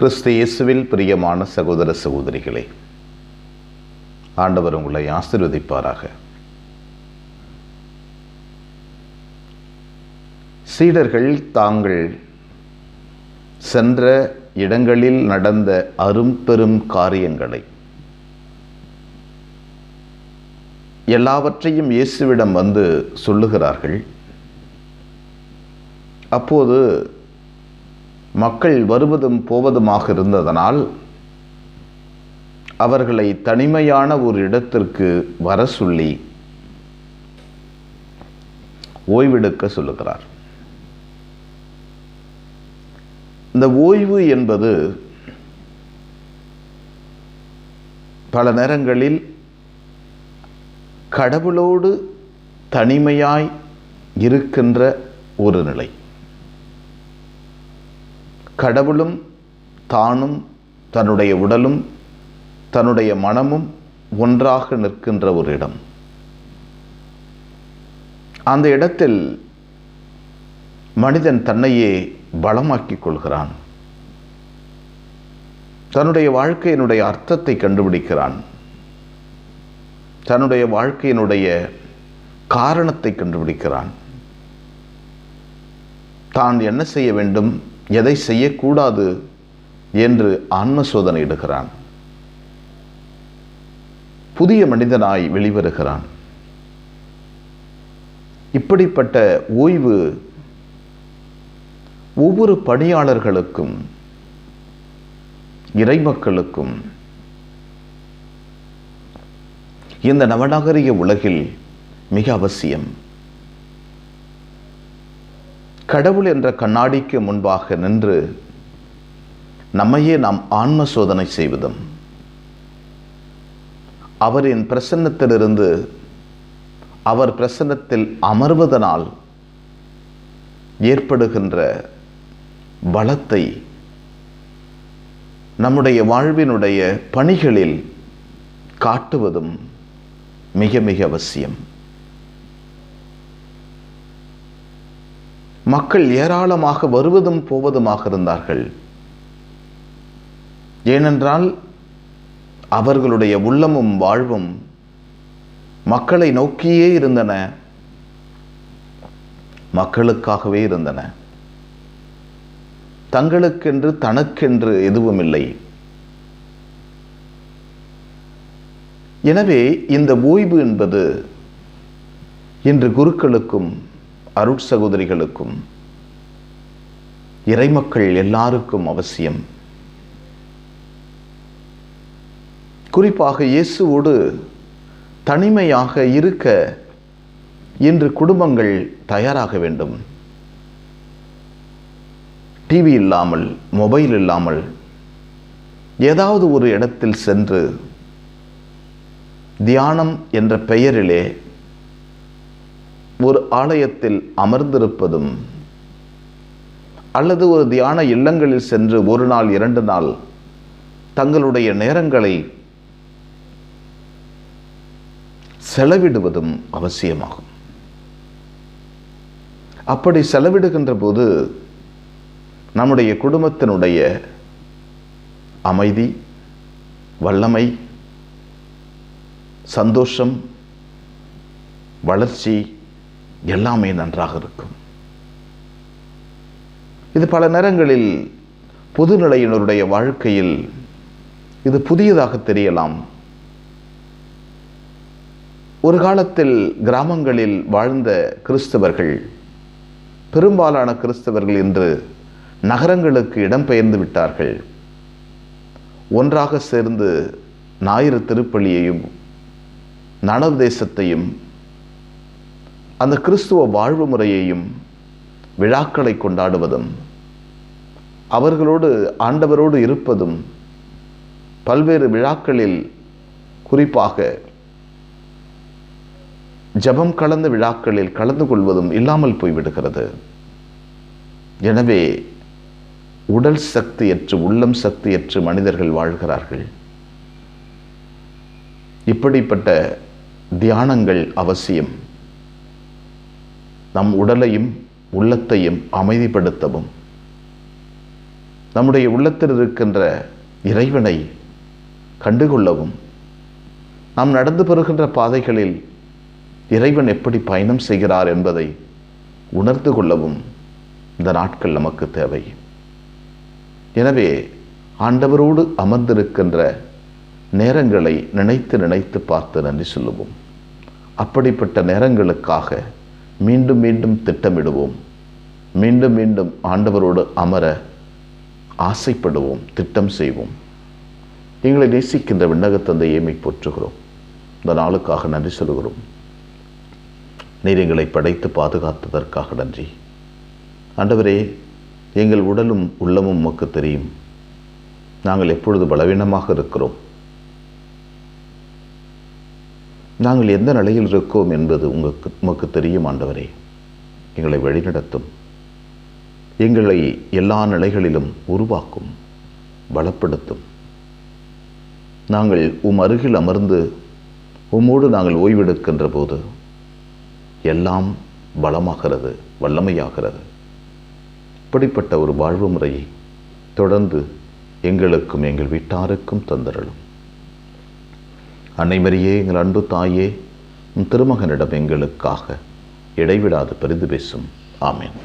கிறிஸ்து இயேசுவில் பிரியமான சகோதர சகோதரிகளே ஆண்டவர் உங்களை ஆசிர்வதிப்பாராக. சீடர்கள் தாங்கள் சென்ற இடங்களில் நடந்த அரும்பெரும் காரியங்களை எல்லாவற்றையும் இயேசுவிடம் வந்து சொல்லுகிறார்கள். அப்போது மக்கள் வருவதும் போவதுமாக இருந்ததனால் அவர்களை தனிமையான ஒரு இடத்திற்கு வர சொல்லி ஓய்வெடுக்க சொல்லுகிறார். இந்த ஓய்வு என்பது பல நேரங்களில் கடவுளோடு தனிமையாய் இருக்கின்ற ஒரு நிலை. கடவுளும் தானும் தன்னுடைய உடலும் தன்னுடைய மனமும் ஒன்றாக நிற்கின்ற ஒரு இடம். அந்த இடத்தில் மனிதன் தன்னையே பலமாக்கிக் கொள்கிறான். தன்னுடைய வாழ்க்கையினுடைய அர்த்தத்தை கண்டுபிடிக்கிறான். தன்னுடைய வாழ்க்கையினுடைய காரணத்தை கண்டுபிடிக்கிறான். தான் என்ன செய்ய வேண்டும்? எதை செய்யக்கூடாது என்று ஆன்ம சோதனையிடுகிறான் புதிய மனிதனாய் வெளிவருகிறான். இப்படிப்பட்ட ஓய்வு ஒவ்வொரு பணியாளர்களுக்கும் இறைமக்களுக்கும் இந்த நவநாகரிக உலகில் மிக அவசியம். கடவுள் என்ற கண்ணாடிக்கு முன்பாக நின்று நம்மையே நாம் ஆன்ம சோதனை செய்வதும் அவரின் பிரசன்னத்திலிருந்து அவர் பிரசன்னத்தில் அமர்வதனால் ஏற்படுகின்ற பலத்தை நம்முடைய வாழ்வினுடைய பணிகளில் காட்டுவதும் மிக மிக அவசியம். மக்கள் ஏராளமாக வருவதும் போவதுமாக இருந்தார்கள். ஏனென்றால் அவர்களுடைய உள்ளமும் வாழ்வும் மக்களை நோக்கியே இருந்தன. மக்களுக்காகவே இருந்தன. தங்களுக்கென்று தனக்கென்று எதுவும் இல்லை எனவே இந்த ஓய்வு என்பது இன்று குருக்களுக்கும் அருட்சகோதரிகளுக்கும் இறைமக்கள் எல்லாருக்கும் அவசியம். குறிப்பாக இயேசுவோடு தனிமையாக இருக்க இன்று குடும்பங்கள் தயாராக வேண்டும். டிவி இல்லாமல் மொபைல் இல்லாமல் ஏதாவது ஒரு இடத்தில் சென்று தியானம் என்ற பெயரிலே ஒரு ஆலயத்தில் அமர்ந்திருப்பதும் அல்லது ஒரு தியான இல்லங்களில் சென்று ஒரு நாள் இரண்டு நாள் தங்களுடைய நேரங்களை செலவிடுவதும் அவசியமாகும். அப்படி செலவிடுகின்ற போது நம்முடைய குடும்பத்தினுடைய அமைதி வல்லமை சந்தோஷம் வளர்ச்சி எல்லாமே நன்றாக இருக்கும். இது பல நேரங்களில் பொதுநிலையினருடைய வாழ்க்கையில் இது புதியதாக தெரியலாம். ஒரு காலத்தில் கிராமங்களில் வாழ்ந்த கிறிஸ்தவர்கள் பெரும்பாலான கிறிஸ்தவர்கள் இன்று நகரங்களுக்கு இடம்பெயர்ந்து விட்டார்கள். ஒன்றாக சேர்ந்து ஞாயிறு திருப்பள்ளியையும் நனவு தேசத்தையும் அந்த கிறிஸ்துவ வாழ்வு முறையையும் விழாக்களை கொண்டாடுவதும் அவர்களோடு ஆண்டவரோடு இருப்பதும் பல்வேறு விழாக்களில் குறிப்பாக ஜபம் கலந்த விழாக்களில் கலந்து கொள்வதும் இல்லாமல் போய்விடுகிறது. எனவே உடல் சக்தியற்று உள்ளம் சக்தியற்று மனிதர்கள் வாழ்கிறார்கள். இப்படிப்பட்ட தியானங்கள் அவசியம். நம் உடலையும் உள்ளத்தையும் அமைதிப்படுத்தவும். நம்முடைய உள்ளத்தில் இருக்கின்ற இறைவனை கண்டுகொள்ளவும். நாம் நடந்து பெறுகின்ற பாதைகளில் இறைவன் எப்படி பயணம் செய்கிறார் என்பதை உணர்ந்து கொள்ளவும் இந்த நாட்கள் நமக்கு தேவை. எனவே ஆண்டவரோடு அமர்ந்திருக்கின்ற நேரங்களை நினைத்து நினைத்து பார்த்து நன்றி சொல்லுவோம். அப்படிப்பட்ட நேரங்களுக்காக மீண்டும் மீண்டும் திட்டமிடுவோம். மீண்டும் மீண்டும் ஆண்டவரோடு அமர ஆசைப்படுவோம் திட்டம் செய்வோம். எங்களை நேசிக்கின்ற விண்ணகத்தந்தை ஏமை போற்றுகிறோம். இந்த நாளுக்காக நன்றி சொல்கிறோம் நீர் எங்களை படைத்து பாதுகாத்ததற்காக நன்றி. ஆண்டவரே எங்கள் உடலும் உள்ளமும் உமக்கு தெரியும். நாங்கள் எப்பொழுது பலவீனமாக இருக்கிறோம். நாங்கள் எந்த நிலையில் இருக்கோம் என்பது உங்களுக்கு உமக்கு தெரியும் ஆண்டவரே. எங்களை வழிநடத்தும். எங்களை எல்லா நிலைகளிலும் உருவாக்கும் பலப்படுத்தும் நாங்கள் உம் அருகில் அமர்ந்து உம்மோடு நாங்கள் ஓய்வெடுக்கின்ற போது எல்லாம் பலமாகிறது வல்லமையாகிறது. இப்படிப்பட்ட ஒரு வாழ்வு முறையை தொடர்ந்து எங்களுக்கும் எங்கள் வீட்டாருக்கும் தந்தரலும் அன்னைமரியே எங்கள் அன்பு தாயே உன் திருமகனிடம் எங்களுக்காக இடைவிடாது பெரிந்து பேசும். ஆமேன்.